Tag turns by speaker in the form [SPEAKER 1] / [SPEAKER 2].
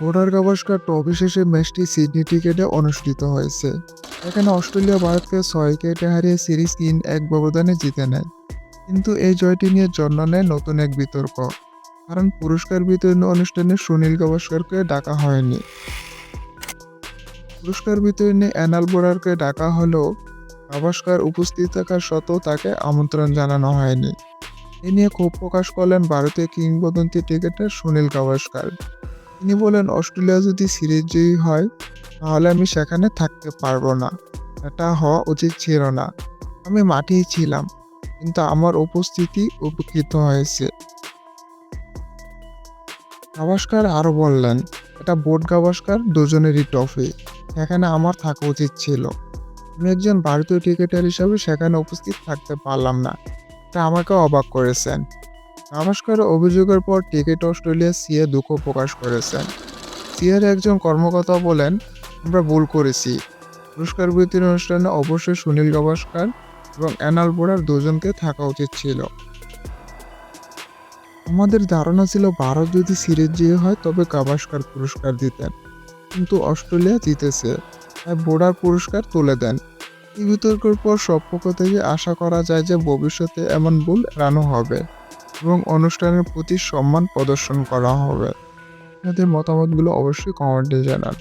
[SPEAKER 1] Border Gavaskar trophy শেষে ম্যাচটি Sydney ক্রিকেটে অনুষ্ঠিত হয়েছে। এখানে অস্ট্রেলিয়া ভারতকে ছয় উইকেটে হারিয়ে সিরিজ তিন এক ব্যবধানে জিতে নেয়। কিন্তু এই জয়টি নিয়ে জন্ম নেয় নতুন এক বিতর্ক। কারণ পুরস্কার বিতরণ অনুষ্ঠানে সুনীল গাভাস্করকে ডাকা হয়নি। পুরস্কার বিতরণে অ্যানাল বোরারকে ডাকা হলেও গাভাস্কর উপস্থিত থাকার সত্ত্বেও তাকে আমন্ত্রণ জানানো হয়নি। এ নিয়ে ক্ষোভ প্রকাশ করলেন ভারতীয় কিংবদন্তি ক্রিকেটার সুনীল গাভাস্কর। তিনি বলেন অস্ট্রেলিয়া যদি সিরিজ জয়ী হয়, তাহলে আমি সেখানে থাকতে পারব না। এটা হওয়া উচিত ছিল না। আমি মাঠেই ছিলাম, কিন্তু আমার উপস্থিতি উপকৃত হয়েছে। গাভাস্কর আরও বললেন, এটা বোর্ড গাভাস্কার, দুজনেরই ট্রফি। সেখানে আমার থাকা উচিত ছিল। আমি একজন ভারতীয় ক্রিকেটার হিসাবে সেখানে উপস্থিত থাকতে পারলাম না। এটা আমাকে অবাক করেছেন। গাভাস্করের অভিযোগের পর ক্রিকেট অস্ট্রেলিয়া সিএ দুঃখ প্রকাশ করেছেন সিএর একজন কর্মকর্তা বলেন, আমরা ভুল করেছি। পুরস্কার বিতরণ অনুষ্ঠানে অবশ্যই সুনীল গাভাস্কর এবং অ্যানাল বোরার দুজনকে থাকা উচিত ছিল। আমাদের ধারণা ছিল ভারত যদি সিরিজ জয়ী হয়, তবে গাভাস্কর পুরস্কার দিতেন। কিন্তু অস্ট্রেলিয়া জিতেছে, তাই বোর্ডার পুরস্কার তুলে দেন। এই বিতর্কের পর সব পক্ষ থেকে আশা করা যায় যে ভবিষ্যতে এমন ভুল এড়ানো হবে। এবং অনুষ্ঠানের প্রতি সম্মান প্রদর্শন করা হবে। আপনাদের মতামতগুলো অবশ্যই কমেন্টে জানান।